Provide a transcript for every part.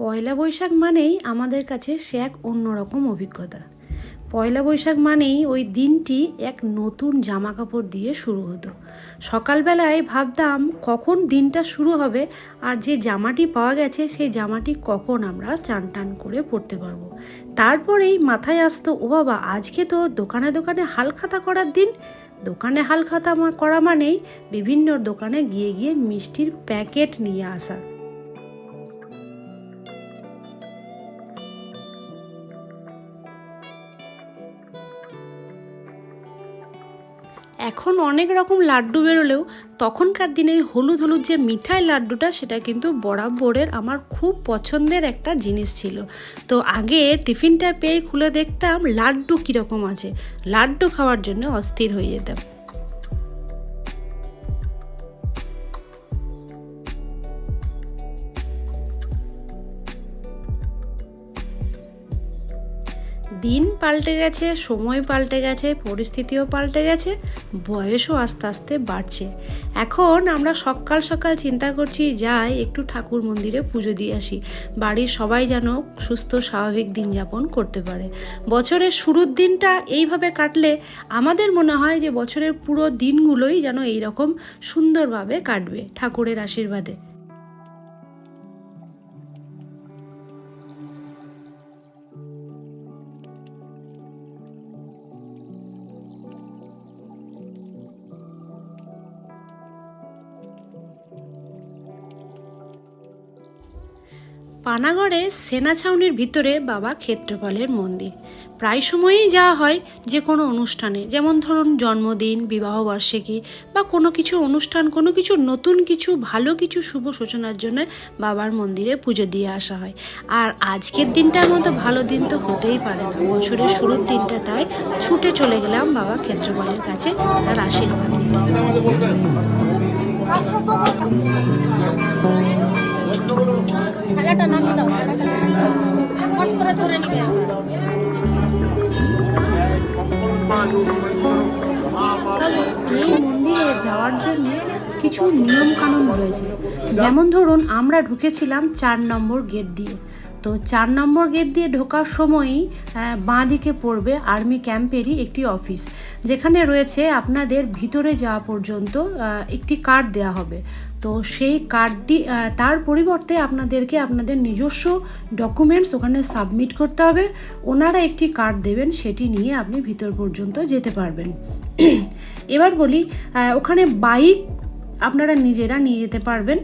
পয়লা বৈশাখ মানেই আমাদের কাছে সে এক অন্যরকম অভিজ্ঞতা। পয়লা বৈশাখ মানেই ওই দিনটি এক নতুন জামা কাপড় দিয়ে শুরু হতো। সকালবেলায় ভাবতাম, কখন দিনটা শুরু হবে আর যে জামাটি পাওয়া গেছে, সেই জামাটি কখন আমরা চান টান করে পরতে পারব। তারপরেই মাথায় আসতো, ও বাবা, আজকে তো দোকানে দোকানে হালখাতা করার দিন। দোকানে হালখাতা করা মানেই বিভিন্ন দোকানে গিয়ে গিয়ে মিষ্টির প্যাকেট নিয়ে আসা। এখন অনেক রকম লাড্ডু বেরোলেও তখনকার দিনে হলুদ হলুদ যে মিঠাই লাড্ডুটা, সেটা কিন্তু বরাবরের আমার খুব পছন্দের একটা জিনিস ছিল। তো আগে টিফিনটা পেয়ে খুলে দেখতাম লাড্ডু কীরকম আছে। লাড্ডু খাওয়ার জন্য অস্থির হয়ে যেতাম। দিন পাল্টে গেছে, সময় পাল্টে গেছে, পরিস্থিতিও পাল্টে গেছে, বয়সও আস্তে আস্তে বাড়ছে। এখন আমরা সকাল সকাল চিন্তা করছি, যাই একটু ঠাকুর মন্দিরে পুজো দিয়ে আসি। বাড়ির সবাই যেন সুস্থ, স্বাভাবিক দিন যাপন করতে পারে। বছরের শুরুর দিনটা এইভাবে কাটলে আমাদের মনে হয় যে বছরের পুরো দিনগুলোই যেন এইরকম সুন্দরভাবে কাটবে ঠাকুরের আশীর্বাদে। পানাগড়ে সেনা ছাউনির ভিতরে বাবা ক্ষেত্রপালের মন্দির। প্রায় সময়ই যাওয়া হয় যে কোনো অনুষ্ঠানে, যেমন ধরুন জন্মদিন বিবাহবার্ষিকী বা কোনো কিছু অনুষ্ঠান, কোনো কিছু নতুন কিছু, ভালো কিছু শুভ সূচনার জন্য বাবার মন্দিরে পুজো দিয়ে আসা হয়। আর আজকের দিনটার মতো ভালো দিন তো হতেই পারে না। বছরের শুরুর দিনটা তাই ছুটে চলে গেলাম বাবা ক্ষেত্রপালের কাছে তার আশীর্বাদ। দাও করে ধরে নিবে। এই মন্দিরে যাওয়ার জন্য কিছু নিয়ম কানুন রয়েছে। যেমন ধরুন, আমরা ঢুকেছিলাম চার নম্বর গেট দিয়ে। তো চার নম্বর গেট দিয়ে ঢোকার সময়ই বাঁ দিকে পড়বে আর্মি ক্যাম্পেরই একটি অফিস। যেখানে রয়েছে আপনাদের ভিতরে যাওয়া পর্যন্ত একটি কার্ড দেওয়া হবে। তো সেই কার্ডটি তার পরিবর্তে আপনাদেরকে আপনাদের নিজস্ব ডকুমেন্টস ওখানে সাবমিট করতে হবে। ওনারা একটি কার্ড দেবেন, সেটি নিয়ে আপনি ভিতর পর্যন্ত যেতে পারবেন। এবার বলি ওখানে বাইক আপনারা নিজেরা নিয়ে যেতে পারবেন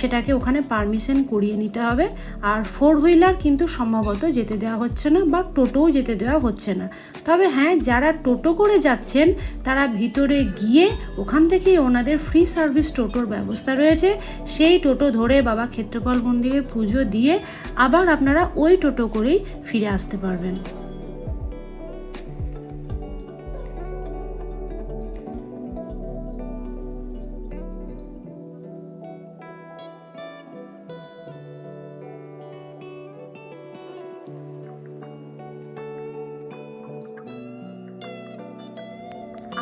সেটাকে ওখানে পারমিশন করিয়ে নিতে হবে। আর ফোর হুইলার কিন্তু সম্ভবত যেতে দেওয়া হচ্ছে না বা টোটোও যেতে দেওয়া হচ্ছে না। তবে হ্যাঁ যারা টোটো করে যাচ্ছেন, তারা ভিতরে গিয়ে ওখান থেকেই ওনাদের ফ্রি সার্ভিস টোটোর ব্যবস্থা রয়েছে। সেই টোটো ধরে বাবা ক্ষেত্রপাল মন্দিরে পুজো দিয়ে আবার আপনারা ওই টোটো করেই ফিরে আসতে পারবেন।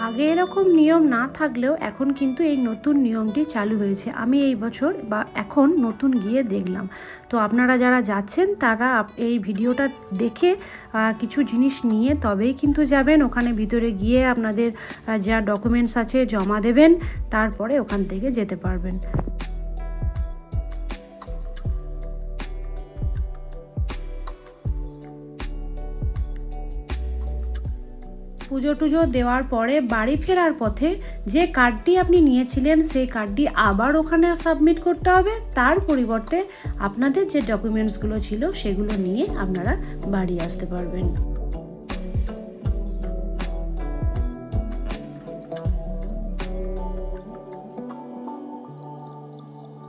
আগে এরকম নিয়ম না থাকলেও এখন কিন্তু এই নতুন নিয়মটি চালু হয়েছে। আমি এই বছর বা এখন নতুন গিয়ে দেখলাম। তো আপনারা যারা যাচ্ছেন, তারা এই ভিডিওটা দেখে কিছু জিনিস নিয়ে তবেই কিন্তু যাবেন। ওখানে ভিতরে গিয়ে আপনাদের যা ডকুমেন্টস আছে জমা দেবেন, তারপরে ওখান থেকে যেতে পারবেন। পুজো টুজো দেওয়ার পরে বাড়ি ফেরার পথে যে কার্ডটি আপনি নিয়েছিলেন, সেই কার্ডটি আবার ওখানে সাবমিট করতে হবে। তার পরিবর্তে আপনাদের যে ডকুমেন্টসগুলো ছিল, সেগুলো নিয়ে আপনারা বাড়ি আসতে পারবেন।